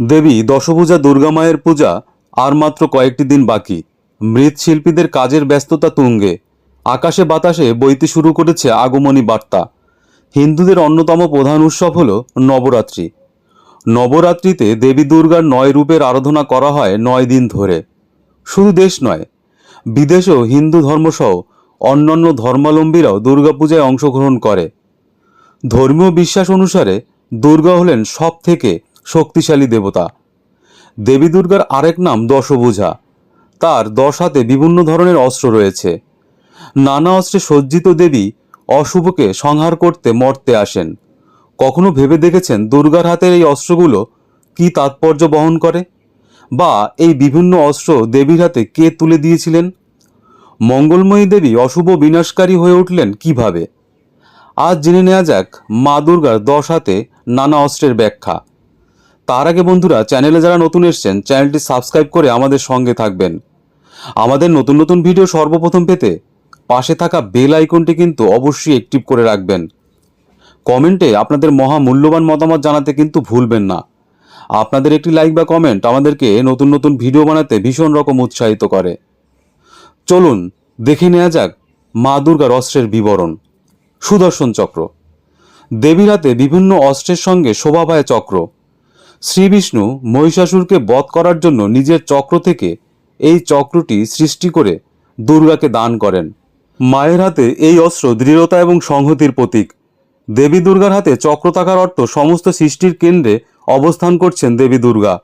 দেবী দশভূজা দুর্গা মায়ের পূজা আর মাত্র কয়েকটি দিন বাকি। মৃৎশিল্পীদের কাজের ব্যস্ততা তুঙ্গে। আকাশে বাতাসে বইতে শুরু করেছে আগমনী বার্তা। হিন্দুদের অন্যতম প্রধান উৎসব হল নবরাত্রি। নবরাত্রিতে দেবী দুর্গার নয় রূপের আরাধনা করা হয় নয় দিন ধরে। শুধু দেশ নয়, বিদেশেও হিন্দু ধর্মসহ অন্যান্য ধর্মাবলম্বীরাও দুর্গাপূজায় অংশগ্রহণ করে। ধর্মীয় বিশ্বাস অনুসারে দুর্গা হলেন সব থেকে শক্তিশালী দেবতা। দেবী দুর্গার আরেক নাম দশভুজা। তার দশ হাতে বিভিন্ন ধরনের অস্ত্র রয়েছে। নানা অস্ত্রে সজ্জিত দেবী অশুভকে সংহার করতে মর্তে আসেন। কখনো ভেবে দেখেছেন দুর্গার হাতের এই অস্ত্রগুলো কি তাৎপর্য বহন করে? বা এই বিভিন্ন অস্ত্র দেবীর হাতে কে তুলে দিয়েছিলেন? মঙ্গলময়ী দেবী অশুভ বিনাশকারী হয়ে উঠলেন কীভাবে? আজ জেনে নেওয়া যাক মা দুর্গার দশ হাতে নানা অস্ত্রের ব্যাখ্যা। তার আগে বন্ধুরা চ্যানেলে যারা নতুন এসছেন, চ্যানেলটি সাবস্ক্রাইব করে আমাদের সঙ্গে থাকবেন। আমাদের নতুন নতুন ভিডিও সর্বপ্রথম পেতে পাশে থাকা বেল আইকনটি কিন্তু অবশ্যই অ্যাক্টিভ করে রাখবেন। কমেন্টে আপনাদের মহা মূল্যবান মতামত জানাতে কিন্তু ভুলবেন না। আপনাদের একটি লাইক বা কমেন্ট আমাদেরকে নতুন নতুন ভিডিও বানাতে ভীষণ রকম উৎসাহিত করে। চলুন, দেখে নেওয়া যাক মা দুর্গার অস্ত্রের বিবরণ। সুদর্শন চক্র। দেবীর হাতে বিভিন্ন অস্ত্রের সঙ্গে শোভা পায় চক্র। শ্রী বিষ্ণু মহিষাসুরকে বধ করার জন্য নিজের চক্র থেকে এই চক্রটি সৃষ্টি করে দুর্গাকে দান করেন। মায়ের হাতে এই অস্ত্র দৃঢ়তা এবং সংহতির প্রতীক। দেবী দুর্গার হাতে চক্র থাকার অর্থ সমস্ত সৃষ্টির কেন্দ্রে অবস্থান করছেন দেবী দুর্গা।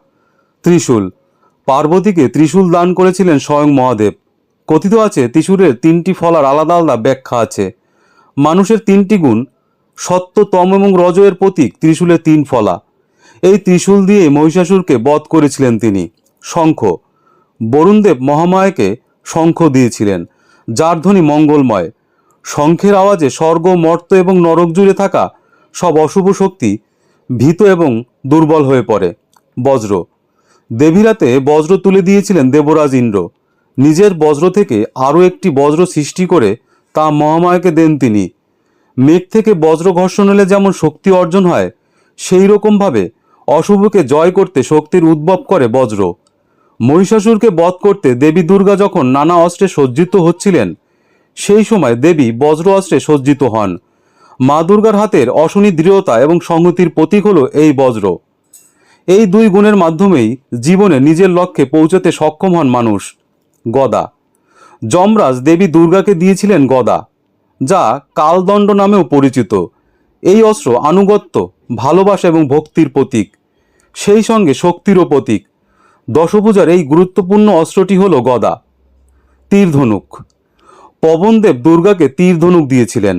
ত্রিশূল। পার্বতীকে ত্রিশূল দান করেছিলেন স্বয়ং মহাদেব। কথিত আছে, ত্রিশূলের তিনটি ফলার আলাদা আলাদা ব্যাখ্যা আছে। মানুষের তিনটি গুণ, সত্য, তম এবং রজয়ের প্রতীক ত্রিশূলের তিন ফলা। এই ত্রিশূল দিয়ে মহিষাসুরকে বধ করেছিলেন তিনি, শঙ্খ। বরুণদেব মহামায়াকে শঙ্খ দিয়েছিলেন, যার ধ্বনি মঙ্গলময়। শঙ্খের আওয়াজে স্বর্গ মর্ত এবং নরক জুড়ে থাকা সব অশুভ শক্তি ভীত এবং দুর্বল হয়ে পড়ে। বজ্র। দেবীরাতে বজ্র তুলে দিয়েছিলেন দেবরাজ ইন্দ্র। নিজের বজ্র থেকে আরও একটি বজ্র সৃষ্টি করে তা মহামায়াকে দেন তিনি। মেঘ থেকে বজ্র ঘর্ষণ হলে যেমন শক্তি অর্জন হয় সেই রকমভাবে অশুভকে জয় করতে শক্তির উদ্ভব করে বজ্র। মহিষাসুরকে বধ করতে দেবী দুর্গা যখন নানা অস্ত্রে সজ্জিত হচ্ছিলেন, সেই সময় দেবী বজ্র অস্ত্রে সজ্জিত হন। মা দুর্গার হাতের অশনি দৃঢ়তা এবং সংহতির প্রতীক হল এই বজ্র। এই দুই গুণের মাধ্যমেই জীবনে নিজের লক্ষ্যে পৌঁছতে সক্ষম হন মানুষ। গদা। যমরাজ দেবী দুর্গাকে দিয়েছিলেন গদা, যা কালদণ্ড নামেও পরিচিত। এই অস্ত্র আনুগত্য, ভালোবাসা এবং ভক্তির প্রতীক। সেই সঙ্গে শক্তিরও প্রতীক। দশপূজার এই গুরুত্বপূর্ণ অস্ত্রটি হল গদা। তীরধনুক। পবনদেব দুর্গাকে তীর ধনুক দিয়েছিলেন।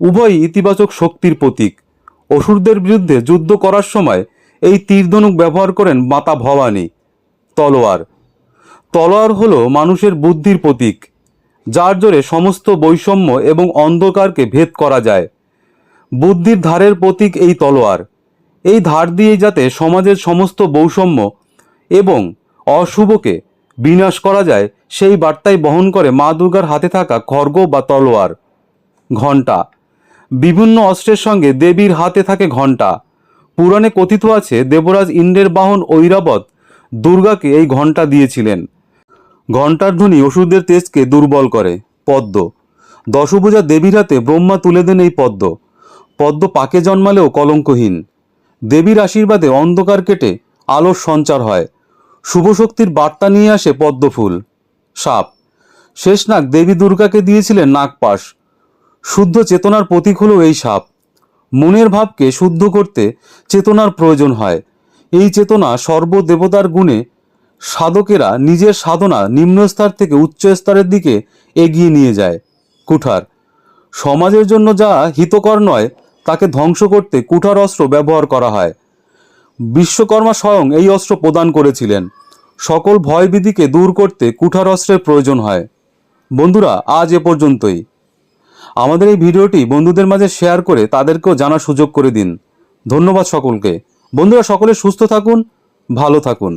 উভয়ই ইতিবাচক শক্তির প্রতীক। অসুরদের বিরুদ্ধে যুদ্ধ করার সময় এই তীরধনুক ব্যবহার করেন মাতা ভবানী, তলোয়ার। তলোয়ার হলো মানুষের বুদ্ধির প্রতীক, যার জোরে সমস্ত বৈষম্য এবং অন্ধকারকে ভেদ করা যায়। বুদ্ধির ধারের প্রতীক এই তলোয়ার। এই ধার দিয়ে যাতে সমাজের সমস্ত বৈষম্য এবং অশুভকে বিনাশ করা যায়, সেই বার্তাই বহন করে মা দুর্গার হাতে থাকা খর্গ বা তলোয়ার। ঘণ্টা। বিভিন্ন অস্ত্রের সঙ্গে দেবীর হাতে থাকে ঘণ্টা। পুরাণে কথিত আছে, দেবরাজ ইন্দ্রের বাহন ঐরাবত দুর্গাকে এই ঘণ্টা দিয়েছিলেন। ঘণ্টার ধ্বনি ওষুধের তেজকে দুর্বল করে। পদ্ম। দশভূজা দেবীর হাতে ব্রহ্মা তুলে দেন এই পদ্ম। পদ্ম পাকে জন্মালেও কলঙ্কহীন। দেবীর আশীর্বাদে অন্ধকার কেটে আলোর সঞ্চার হয়। শুভ শক্তির বার্তা নিয়ে আসে পদ্মফুল। সাপ। শেষনাগ দেবী দুর্গাকে দিয়েছিলেন নাগপাশ। শুদ্ধ চেতনার প্রতীক হলো এই সাপ। মনের ভাবকে শুদ্ধ করতে চেতনার প্রয়োজন হয়। এই চেতনা সর্বদেবতার গুণে সাধকেরা নিজের সাধনা নিম্ন স্তর থেকে উচ্চ স্তরের দিকে এগিয়ে নিয়ে যায়। কুঠার। সমাজের জন্য যা হিতকর নয় তাকে ধ্বংস করতে কুঠার অস্ত্র ব্যবহার করা হয়। বিশ্বকর্মা স্বয়ং এই অস্ত্র প্রদান করেছিলেন। সকল ভয়বিধিকে দূর করতে কুঠার অস্ত্রের প্রয়োজন হয়। বন্ধুরা, আজ এ পর্যন্তই। আমাদের এই ভিডিওটি বন্ধুদের মাঝে শেয়ার করে তাদেরকেও জানার সুযোগ করে দিন। ধন্যবাদ সকলকে। বন্ধুরা, সকলে সুস্থ থাকুন, ভালো থাকুন।